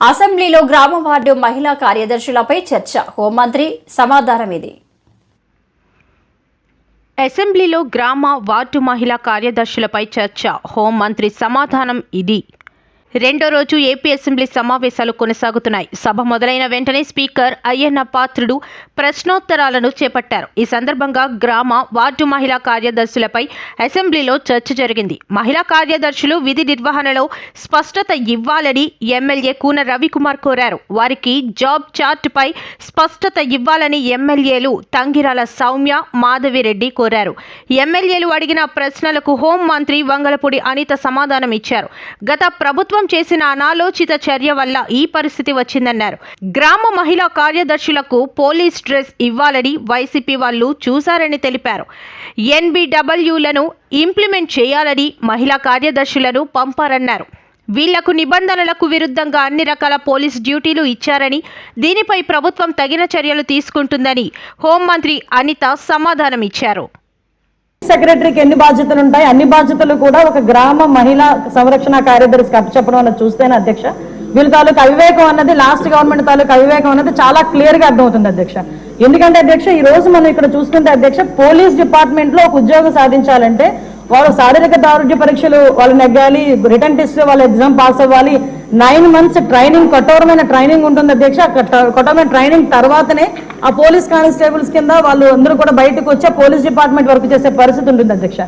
అసెంబ్లీలో గ్రామ వార్డు మహిళా కార్యదర్శులపై చర్చ. హోంమంత్రి సమాధానం ఇది అసెంబ్లీలో గ్రామ వార్డు మహిళా కార్యదర్శులపై చర్చ. హోంమంత్రి సమాధానం ఇది. రెండో రోజు ఏపీ అసెంబ్లీ సమావేశాలు కొనసాగుతున్నాయి. సభ మొదలైన వెంటనే స్పీకర్ అయ్యన్న పాత్రుడు ప్రశ్నోత్తరాలను చేపట్టారు. ఈ సందర్భంగా గ్రామ వార్డు మహిళా కార్యదర్శులపై అసెంబ్లీలో చర్చ జరిగింది. మహిళా కార్యదర్శులు విధి నిర్వహణలో స్పష్టత ఇవ్వాలని ఎమ్మెల్యే కూన రవికుమార్ కోరారు. వారికి జాబ్ చార్ట్పై స్పష్టత ఇవ్వాలని ఎమ్మెల్యేలు తంగిరాల సౌమ్య మాధవిరెడ్డి కోరారు. ఎమ్మెల్యేలు అడిగిన ప్రశ్నలకు హోం మంత్రి వంగలపూడి అనిత సమాధానం ఇచ్చారు గత ప్రభుత్వ చేసిన అనాలోచిత చర్య వల్ల ఈ పరిస్థితి వచ్చిందన్నారు. గ్రామ మహిళా కార్యదర్శులకు పోలీస్ డ్రెస్ ఇవ్వాలని వైసీపీ వాళ్ళు చూశారని తెలిపారు. ఎన్బిడబ్ల్యూలను ఇంప్లిమెంట్ చేయాలని మహిళా కార్యదర్శులను పంపారన్నారు. వీళ్ళకు నిబంధనలకు విరుద్ధంగా అన్ని రకాల పోలీస్ డ్యూటీలు ఇచ్చారని దీనిపై ప్రభుత్వం తగిన చర్యలు తీసుకుంటుందని హోంమంత్రి అనిత సమాధానం ఇచ్చారు సెక్రటరీకి ఎన్ని బాధ్యతలు ఉంటాయి? అన్ని బాధ్యతలు కూడా ఒక గ్రామ మహిళా సంరక్షణ కార్యదర్శికి అప్పచెప్పడం అన్నది చూస్తేనే అధ్యక్ష. వీళ్ళ తాలూకు అవివేకం అన్నది లాస్ట్ గవర్నమెంట్ తాలూకు అవివేకం అన్నది చాలా క్లియర్గా అర్థమవుతుంది అధ్యక్ష. ఎందుకంటే అధ్యక్ష ఈ రోజు మనం ఇక్కడ చూస్తుంటే అధ్యక్ష పోలీస్ డిపార్ట్మెంట్లో ఒక ఉద్యోగం సాధించాలంటే వాళ్ళు శారీరక దారుఢ్య పరీక్షలు వాళ్ళు నెగ్గాలి రిటర్న్ టెస్ట్ వాళ్ళు ఎగ్జామ్ పాస్ అవ్వాలి నైన్ మంత్స్ ట్రైనింగ్ కఠోరమైన ట్రైనింగ్ ఉంటుంది అధ్యక్ష. కఠోరమైన ట్రైనింగ్ తర్వాతనే ఆ పోలీస్ కానిస్టేబుల్స్ కింద వాళ్ళు అందరూ కూడా బయటకు వచ్చి పోలీస్ డిపార్ట్మెంట్ వర్క్ చేసే పరిస్థితి ఉంటుంది అధ్యక్ష.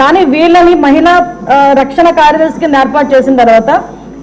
కానీ వీళ్ళని మహిళా రక్షణ కార్యదర్శి కింద ఏర్పాటు చేసిన తర్వాత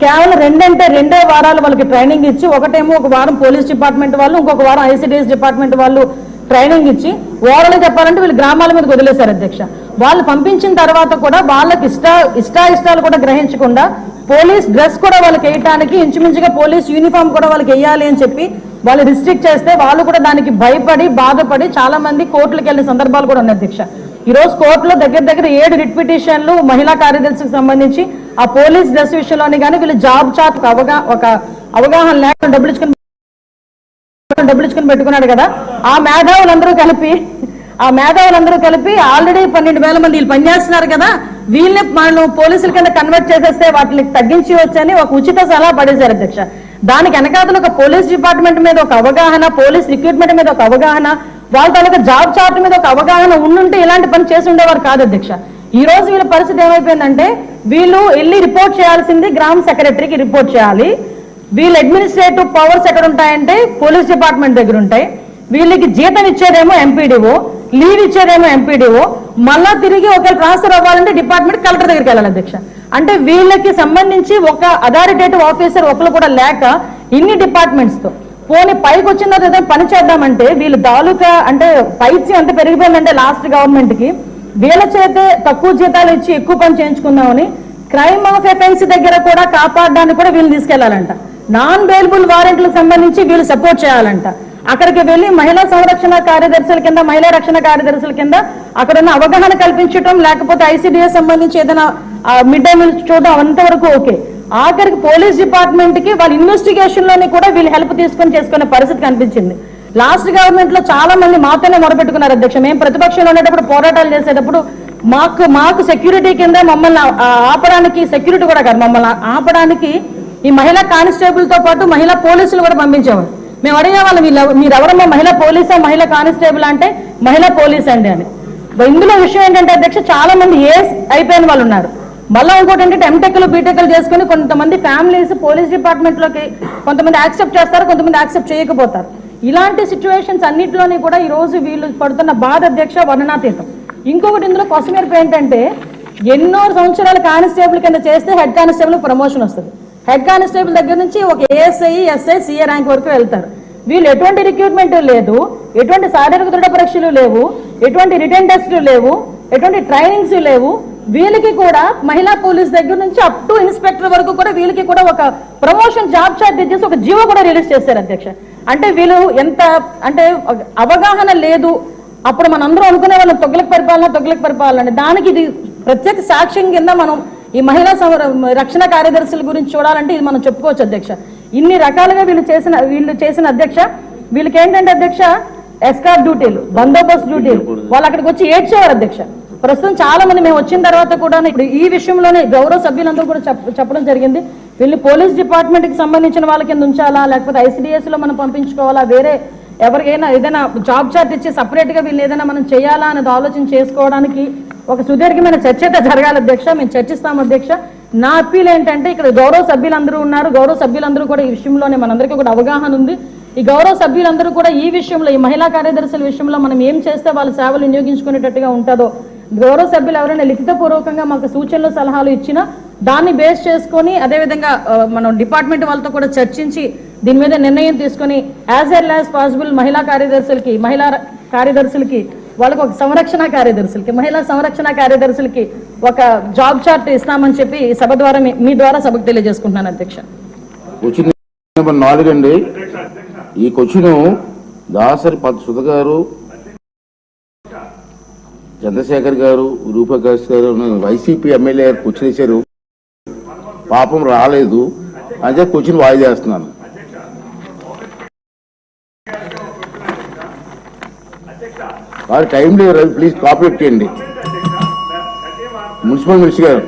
కేవలం రెండంటే రెండే వారాలు వాళ్ళకి ట్రైనింగ్ ఇచ్చి ఒకటేమో ఒక వారం పోలీస్ డిపార్ట్మెంట్ వాళ్ళు ఇంకొక వారం ఐసిడిఎస్ డిపార్ట్మెంట్ వాళ్ళు ట్రైనింగ్ ఇచ్చి ఓవరాల్ చెప్పాలంటే వీళ్ళు గ్రామాల మీద వదిలేశారు అధ్యక్ష. వాళ్ళు పంపించిన తర్వాత కూడా వాళ్ళకి ఇష్ట ఇష్టాయిష్టాలు కూడా గ్రహించకుండా పోలీస్ డ్రెస్ కూడా వాళ్ళకి వేయటానికి ఇంచుమించుగా పోలీస్ యూనిఫామ్ కూడా వాళ్ళకి వేయాలి అని చెప్పి వాళ్ళు రిస్ట్రిక్ట్ చేస్తే వాళ్ళు కూడా దానికి భయపడి బాధపడి చాలా మంది కోర్టులకు వెళ్ళిన సందర్భాలు కూడా ఉన్నాయి అధ్యక్ష ఈ రోజు కోర్టులో దగ్గర దగ్గర ఏడు రిట్ పిటిషన్లు మహిళా కార్యదర్శికి సంబంధించి ఆ పోలీస్ డ్రెస్ విషయంలోని కానీ వీళ్ళు జాబ్ చాట్ అవగా ఒక అవగాహన లేకుండా డబ్బులు ఇచ్చుకుని డబ్బులు ఇచ్చుకుని పెట్టుకున్నాడు కదా. ఆ మేధావులందరూ కలిపి ఆ మేధావులందరూ కలిపి ఆల్రెడీ పన్నెండు వేల మంది వీళ్ళు పనిచేస్తున్నారు కదా వీళ్ళని మనం పోలీసుల కింద కన్వర్ట్ చేసేస్తే వాటిని తగ్గించి వచ్చని ఒక ఉచిత సలహా పడేశారు అధ్యక్ష. దానికి వెనకాతలు ఒక పోలీస్ డిపార్ట్మెంట్ మీద ఒక అవగాహన పోలీస్ రిక్రూట్మెంట్ మీద ఒక అవగాహన వాళ్ళ తాలూకా జాబ్ చార్ట్ మీద ఒక అవగాహన ఉండుంటే ఇలాంటి పని చేసి ఉండేవారు కాదు అధ్యక్ష. ఈ రోజు వీళ్ళ పరిస్థితి ఏమైపోయిందంటే వీళ్ళు వెళ్ళి రిపోర్ట్ చేయాల్సింది గ్రామ సెక్రటరీకి రిపోర్ట్ చేయాలి. వీళ్ళ అడ్మినిస్ట్రేటివ్ పవర్స్ ఎక్కడ ఉంటాయంటే పోలీస్ డిపార్ట్మెంట్ దగ్గర ఉంటాయి వీళ్ళకి జీతం ఇచ్చేదేమో ఎంపీడీఓ లీవ్ ఇచ్చారేమో ఎంపీడీఓ మళ్ళా తిరిగి ఒకవేళ ట్రాన్స్ఫర్ అవ్వాలంటే డిపార్ట్మెంట్ కలెక్టర్ దగ్గరికి వెళ్ళాలి అధ్యక్ష. అంటే వీళ్ళకి సంబంధించి ఒక అథారిటేటివ్ ఆఫీసర్ ఒకరు కూడా లేక ఇన్ని డిపార్ట్మెంట్స్తో. పోనీ పైకి వచ్చిన తర్వాత ఏదైనా పని చేద్దామంటే వీళ్ళు తాలూకా అంటే పైచి అంత పెరిగిపోయిందంటే లాస్ట్ గవర్నమెంట్కి. వీళ్ళ చేతే తక్కువ జీతాలు ఇచ్చి ఎక్కువ పని చేయించుకుందామని క్రైమ్ ఆఫ్ ఎఫెన్స్ దగ్గర కూడా కాపాడడానికి కూడా వీళ్ళు తీసుకెళ్ళాలంట. నాన్ బెయిలబుల్ వారెంట్లకు సంబంధించి వీళ్ళు సపోర్ట్ చేయాలంట. అక్కడికి వెళ్ళి మహిళా సంరక్షణ కార్యదర్శుల కింద మహిళా రక్షణ కార్యదర్శుల కింద అక్కడ ఉన్న అవగాహన కల్పించడం లేకపోతే ఐసీడీఎస్ సంబంధించి ఏదైనా మిడ్ డే మీల్స్ చూడడం అంతవరకు ఓకే. ఆఖరికి పోలీస్ డిపార్ట్మెంట్కి వాళ్ళ ఇన్వెస్టిగేషన్లోని కూడా వీళ్ళు హెల్ప్ తీసుకొని చేసుకునే పరిస్థితి కనిపించింది. లాస్ట్ గవర్నమెంట్లో చాలా మంది మాతోనే మొరపెట్టుకున్నారు అధ్యక్ష. మేము ప్రతిపక్షంలో ఉండేటప్పుడు పోరాటాలు చేసేటప్పుడు మాకు మాకు సెక్యూరిటీ కింద మమ్మల్ని ఆపడానికి సెక్యూరిటీ కూడా కాదు. మమ్మల్ని ఆపడానికి ఈ మహిళా కానిస్టేబుల్తో పాటు మహిళా పోలీసులు కూడా పంపించేవారు. మేము అడిగేవాళ్ళం వీళ్ళు మీరు ఎవరమ్మా మహిళా పోలీసా? మహిళా కానిస్టేబుల్ అంటే మహిళా పోలీస్ అండి అని. ఇందులో విషయం ఏంటంటే అధ్యక్ష చాలా మంది ఏస్ అయిపోయిన వాళ్ళు ఉన్నారు. మళ్ళీ ఇంకోటి ఏంటంటే ఎంటెక్లు బీటెక్లు చేసుకుని కొంతమంది ఫ్యామిలీస్ పోలీస్ డిపార్ట్మెంట్లోకి కొంతమంది యాక్సెప్ట్ చేస్తారు కొంతమంది యాక్సెప్ట్ చేయకపోతారు. ఇలాంటి సిచ్యువేషన్స్ అన్నింటిలోని కూడా ఈ రోజు వీళ్ళు పడుతున్న బాధ అధ్యక్ష వర్ణనాతీతం. ఇంకొకటి ఇందులో కొసమెరుపు ఏంటంటే ఎన్నో సంవత్సరాలు కానిస్టేబుల్ కింద చేస్తే హెడ్ కానిస్టేబుల్ ప్రమోషన్ వస్తుంది. హెడ్ కానిస్టేబుల్ దగ్గర నుంచి ఒక ఏఎస్ఐ ఎస్ఐ సిఏ ర్యాంక్ వరకు వెళ్తారు. వీళ్ళు ఎటువంటి రిక్రూట్మెంట్ లేదు ఎటువంటి శారీరక దృఢ పరీక్షలు లేవు ఎటువంటి రిటర్న్ టెస్టులు లేవు ఎటువంటి ట్రైనింగ్స్ లేవు. వీళ్ళకి కూడా మహిళా పోలీస్ దగ్గర నుంచి అప్ టు ఇన్స్పెక్టర్ వరకు కూడా వీళ్ళకి కూడా ఒక ప్రమోషన్ జాబ్ చార్ట్ ఇచ్చేసి ఒక జీవో కూడా రిలీజ్ చేశారు అధ్యక్ష. అంటే వీళ్ళు ఎంత అంటే అవగాహన లేదు. అప్పుడు మనందరం అనుకునే వాళ్ళం తొగ్గులకు పరిపాలన తొగ్గులకు పరిపాలన దానికి ఇది ప్రత్యేక సాక్ష్యం కింద మనం ఈ మహిళా సంర- రక్షణ కార్యదర్శుల గురించి చూడాలంటే ఇది మనం చెప్పుకోవచ్చు అధ్యక్ష. ఇన్ని రకాలుగా వీళ్ళు చేసిన వీళ్ళు చేసిన అధ్యక్ష వీళ్ళకి ఏంటంటే అధ్యక్ష ఎస్కార్ డ్యూటీలు బందోబస్తు డ్యూటీలు వాళ్ళు అక్కడికి వచ్చి ఏడ్చేవారు అధ్యక్ష. ప్రస్తుతం చాలా మంది మేము వచ్చిన తర్వాత కూడా ఇప్పుడు ఈ విషయంలోనే గౌరవ సభ్యులందరూ కూడా చెప్పడం జరిగింది. వీళ్ళు పోలీస్ డిపార్ట్మెంట్కి సంబంధించిన వాళ్ళ కింద ఉంచాలా లేకపోతే ఐసిడిఎస్లో మనం పంపించుకోవాలా వేరే ఎవరికైనా ఏదైనా జాబ్ చార్ట్ ఇచ్చి సపరేట్గా వీళ్ళు ఏదైనా మనం చేయాలా అనేది ఆలోచన చేసుకోవడానికి ఒక సుదీర్ఘమైన చర్చ అయితే జరగాలి అధ్యక్ష మేము చర్చిస్తాం అధ్యక్ష. నా అప్పీల్ ఏంటంటే ఇక్కడ గౌరవ సభ్యులందరూ ఉన్నారు. గౌరవ సభ్యులందరూ కూడా ఈ విషయంలోనే మనందరికీ కూడా అవగాహన ఉంది. ఈ గౌరవ సభ్యులందరూ కూడా ఈ విషయంలో ఈ మహిళా కార్యదర్శుల విషయంలో మనం ఏం చేస్తే వాళ్ళ సేవలు వినియోగించుకునేటట్టుగా ఉంటుందో గౌరవ సభ్యులు ఎవరైనా లిఖితపూర్వకంగా మాకు సూచనలు సలహాలు ఇచ్చినా దాన్ని బేస్ చేసుకొని అదేవిధంగా మనం డిపార్ట్మెంట్ వాళ్ళతో కూడా చర్చించి దీని మీద నిర్ణయం తీసుకొని యాజ్ ఎల్ యాజ్ పాసిబుల్ మహిళా కార్యదర్శులకి మహిళా కార్యదర్శులకి వాళ్ళకి ఒక సంరక్షణ కార్యదర్శులకి మహిళా సంరక్షణ కార్యదర్శులకి ఒక జాబ్ చార్ట్ ఇస్తామని చెప్పి సభ ద్వారా మీ- ద్వారా సభకు తెలియజేసుకుంటున్నాను అధ్యక్ష. క్వశ్చన్ నాలుగు అండి. ఈ క్వశ్చన్ దాసరి పద్ సుధ గారు చంద్రశేఖర్ గారు రూపకాష్ గారు వైసీపీ ఎమ్మెల్యే గారు క్వశ్చన్ ఇచ్చారు పాపం రాలేదు. అదే క్వశ్చన్ వాయిదేస్తున్నాను వారి టైం లేదు ప్లీజ్ కాపీ పెట్టండి మున్సిపల్ మినిస్టర్ గారు